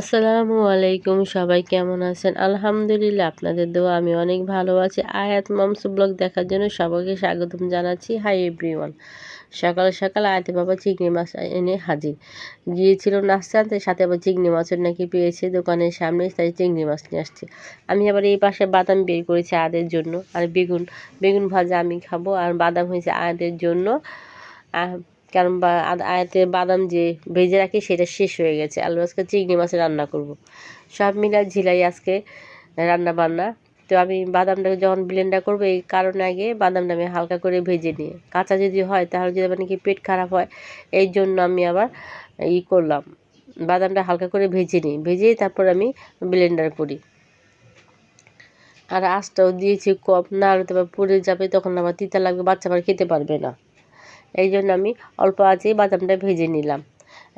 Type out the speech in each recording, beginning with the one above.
আসসালামু আলাইকুম, সবাই কেমন আছেন? আলহামদুলিল্লাহ, আপনাদের দোয়া আমি অনেক ভালো আছি। আয়াত মামসু ব্লগ দেখার জন্য সবাইকে স্বাগতম জানাচ্ছি। হাই এভরিওয়ান, সকাল সকাল আয়াতে বাবা চিংড়ি মাছ এনে হাজির। গিয়েছিল নাচতে আনতে সাথে আবার চিংড়ি মাছের নাকি পেয়েছে দোকানের সামনে, তাই চিংড়ি মাছ নিয়ে আসছে। আমি আবার এই পাশে বাদাম বের করেছি আয়াদের জন্য, আর বেগুন বেগুন ভাজা আমি খাব, আর বাদাম হয়েছে আয়াদের জন্য। কারণ বা আয়াতে বাদাম যে ভেজে রাখি সেটা শেষ হয়ে গেছে। আলু আজকে চিংড়ি মাছ রান্না করব। সব মিলা ঝিলাই আজকে রান্না বান্না। তো আমি বাদামটাকে যখন ব্লেন্ডার করব, এই কারণে আগে বাদামটা আমি হালকা করে ভেজে নিই কাঁচা যদি হয় তাহলে যদি মানে কি পেট খারাপ হয়, এই জন্য আমি আবার ই করলাম। বাদামটা হালকা করে ভেজে নিই, ভেজে তারপর আমি ব্লেন্ডার করি। আর আঁচটাও দিয়েছি কম, না হলে তো পড়ে যাবে, তখন আবার তিতা লাগবে, বাচ্চা আবার খেতে পারবে না। এই জন্য আমি অল্প আঁচেই বাদামটা ভেজে নিলাম।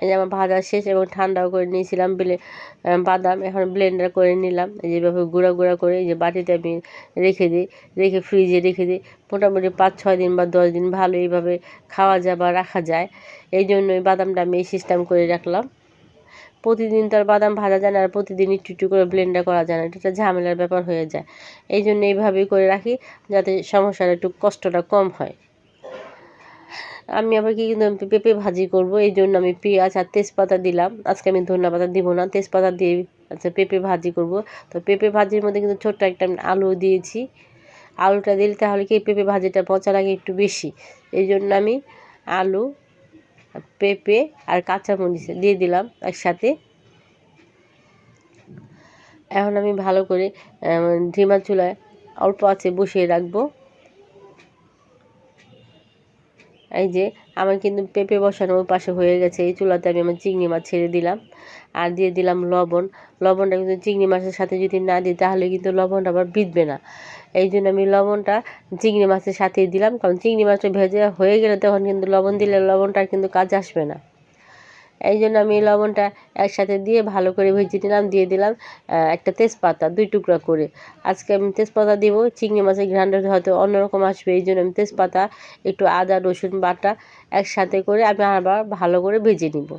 এই যে আমার ভাজা শেষ এবং ঠান্ডাও করে নিয়েছিলাম, ব্লে বাদাম এখন ব্লেন্ডার করে নিলাম। যেভাবে গুঁড়া গুঁড়া করে এই যে বাটিতে আমি রেখে দিই, রেখে ফ্রিজে রেখে দিই। মোটামুটি পাঁচ, ছয় দিন বা দশ দিন ভালো এইভাবে খাওয়া যায় বা রাখা যায়। এই জন্য ওই বাদামটা আমি এই সিস্টেম করে রাখলাম। প্রতিদিন তো আর বাদাম ভাজা যায় না, আর প্রতিদিন একটু একটু করে ব্লেন্ডার করা যায় না। এটা একটা ঝামেলার ব্যাপার হয়ে যায়। এই জন্য এইভাবেই করে রাখি যাতে সমস্যাটা একটু কষ্টটা কম হয়। আমি আবার কি কিন্তু পেঁপে ভাজি করব, এই জন্য আমি পেঁয়াজ আর তেজপাতা দিলাম। আজকে আমি ধনিয়া পাতা দিব না, তেজপাতা দিয়ে আচ্ছা পেঁপে ভাজি করব। তো পেঁপে ভাজির মধ্যে কিন্তু ছোট্ট একটা আমি আলু দিয়েছি। আলুটা দিলে তাহলে কি পেঁপে ভাজিটা পচা লাগে একটু বেশি। এই জন্য আমি আলু, পেঁপে আর কাঁচামরিচ দিয়ে দিলাম একসাথে। এখন আমি ভালো করে ধিমা চুলায় অল্প আছে বসিয়ে রাখব। এই যে, আমার কিন্তু পেঁপে বসানো ওই পাশে হয়ে গেছে, এই চুলাতে আমি আমার চিংড়ি মাছ ছেড়ে দিলাম। আর দিয়ে দিলাম লবণ। লবণটা কিন্তু চিংড়ি মাছের সাথে যদি না দিই, তাহলে কিন্তু লবণটা আবার বিঁধবে না। এই জন্য আমি লবণটা চিংড়ি মাছের সাথেই দিলাম। কারণ চিংড়ি মাছটা ভেজে হয়ে গেলে তখন কিন্তু লবণ দিলে লবণটা কিন্তু কাজ আসবে না। এই জন্য আমি লবণটা একসাথে দিয়ে ভালো করে ভেজে নিলাম, দিয়ে দিলাম একটা তেজপাতা, দুই টুকরা করে। আজকে আমি তেজপাতা দিব, চিংড়ি মাছের ঘ্রানটা হয়তো অন্যরকম আসবে এই জন্য আমি তেজপাতা, একটু আদা, রসুন বাটা একসাথে করে আমি আবার ভালো করে ভেজে নিব।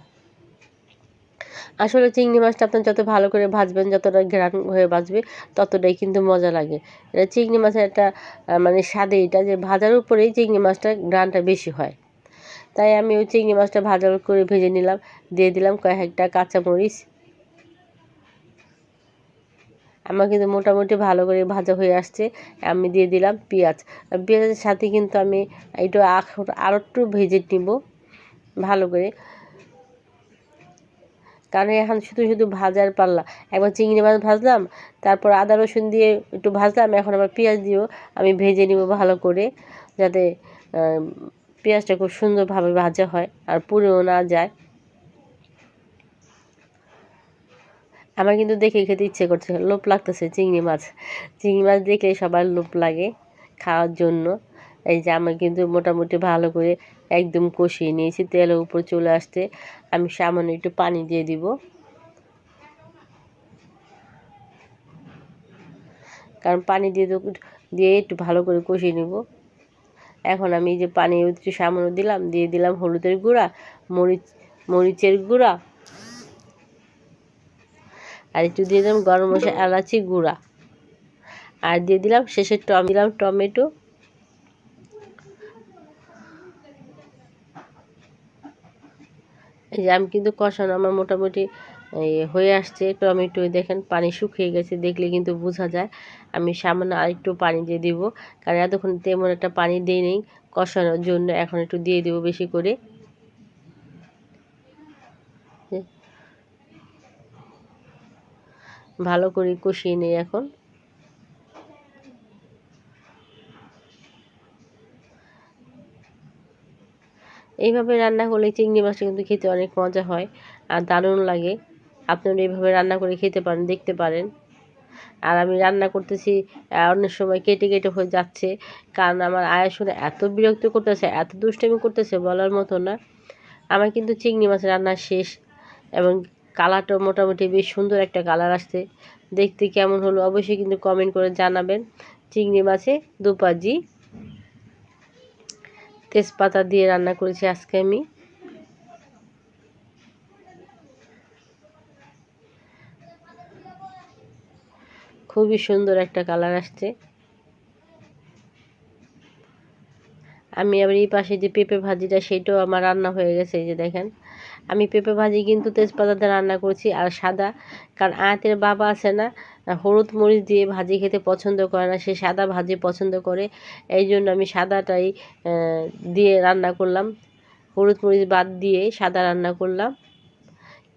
আসলে চিংড়ি মাছটা আপনার যত ভালো করে ভাজবেন, যতটা ঘ্রাণ হয়ে ভাজবে, ততটাই কিন্তু মজা লাগে। এটা চিংড়ি মাছের একটা মানে স্বাদে এটা যে ভাজার উপরেই চিংড়ি মাছটা ঘ্রাণটা বেশি হয়। তাই আমি ওই চিংড়ি মাছটা ভাজা করে ভেজে নিলাম। দিয়ে দিলাম কয়েকটা কাঁচামরিচ। আমার কিন্তু মোটামুটি ভালো করে ভাজা হয়ে আসছে। আমি দিয়ে দিলাম পেঁয়াজ। পেঁয়াজের সাথে কিন্তু আমি একটু আরও একটু ভেজে নিব ভালো করে। কারণ এখন শুধু শুধু ভাজার পাল্লা। একবার চিংড়ি মাছ ভাজলাম, তারপর আদা রসুন দিয়ে একটু ভাজলাম, এখন আবার পেঁয়াজ দিয়েও আমি ভেজে নিব ভালো করে, যাতে পেঁয়াজটা খুব সুন্দরভাবে ভাজা হয় আর পুড়েও না যায়। আমার কিন্তু দেখে খেতে ইচ্ছে করছে, লোভ লাগতেছে চিংড়ি মাছ। চিংড়ি মাছ দেখলে সবার লোভ লাগে খাওয়ার জন্য। এই যে আমি কিন্তু মোটামুটি ভালো করে একদম কষিয়ে নিয়েছি, তেলের উপর চলে আসতে। আমি সামান্য একটু পানি দিয়ে দিব। কারণ পানি দিয়ে দিয়ে একটু ভালো করে কষিয়ে নেব। এখন আমি যে পানি একটু সামান্য দিলাম, দিয়ে দিলাম হলুদের গুঁড়া, মরিচ, মরিচের গুঁড়া, আর একটু দিয়ে দিলাম গরম মশলা, এলাচি গুঁড়া, আর দিয়ে দিলাম শেষে টম দিলাম টমেটো, এই যে আমি কিন্তু কষানো আমার মোটামুটি হয়ে আসছে টমেটো দেখেন পানি শুকিয়ে গেছে, দেখলে কিন্তু বোঝা যায়। আমি সামান্য আরেকটু পানি দিয়ে দিব, কারণ এতক্ষণ তেমন একটা পানি দিয়ে নেই, কষানোর জন্য এখন একটু দিয়ে দেবো বেশি করে। ভালো করে কষিয়ে নেই এখন। এইভাবে রান্না করলে চিংড়ি মাছটা কিন্তু খেতে অনেক মজা হয়, আর দারুণ লাগে। আপনারা এইভাবে রান্না করে খেতে পারেন, দেখতে পারেন। আর আমি রান্না করতেছি অনেক সময় কেটে কেটে হয়ে যাচ্ছে। কারণ আমার আয়া শুনে এত বিরক্ত করতেছে, এত দুষ্টামি করতেছে বলার মতো না। আমার কিন্তু চিংড়ি মাছ রান্না শেষ এবং কালারটা মোটামুটি বেশ সুন্দর একটা কালার আসছে। দেখতে কেমন হলো অবশ্যই কিন্তু কমেন্ট করে জানাবেন। চিংড়ি মাছে দুপাজি তেজপাতা দিয়ে রান্না করেছি আজকে আমি। খুবই সুন্দর একটা কালার আসছে। আমি আবার এই পাশে যে পেঁপে ভাজিটা, সেটাও আমার রান্না হয়ে গেছে, এই যে দেখেন। আমি পেঁপে ভাজি কিন্তু তেজপাতাতে রান্না করছি আর সাদা, কারণ আয়াতের বাবা আছে না, হলুদ মরিচ দিয়ে ভাজি খেতে পছন্দ করে না, সে সাদা ভাজি পছন্দ করে, এই জন্য আমি সাদাটাই দিয়ে রান্না করলাম। হলুদ মরিচ বাদ দিয়ে সাদা রান্না করলাম।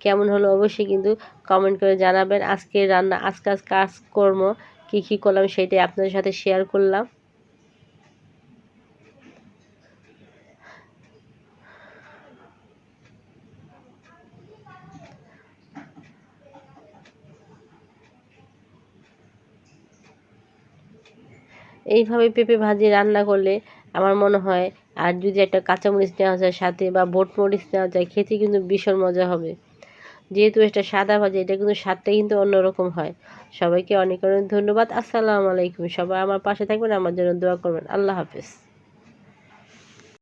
কেমন হলো অবশ্যই কিন্তু কমেন্ট করে জানাবেন। আজকে রান্না, আজকে আজ কাজকর্ম কী কী করলাম সেটাই আপনাদের সাথে শেয়ার করলাম। এইভাবে পেঁপে ভাজি রান্না করলে আমার মনে হয় আর যদি একটা কাঁচামরিচ নেওয়া যায় সাথে বা বোট মরিচ নেওয়া যায়, খেতে কিন্তু ভীষণ মজা হবে। যেহেতু এটা সাদা ভাজি, এটা কিন্তু স্বাদটা কিন্তু অন্যরকম হয়। সবাইকে অনেক অনেক ধন্যবাদ। আসসালামু আলাইকুম। সবাই আমার পাশে থাকবেন, আমার জন্য দোয়া করবেন। আল্লাহ হাফেজ।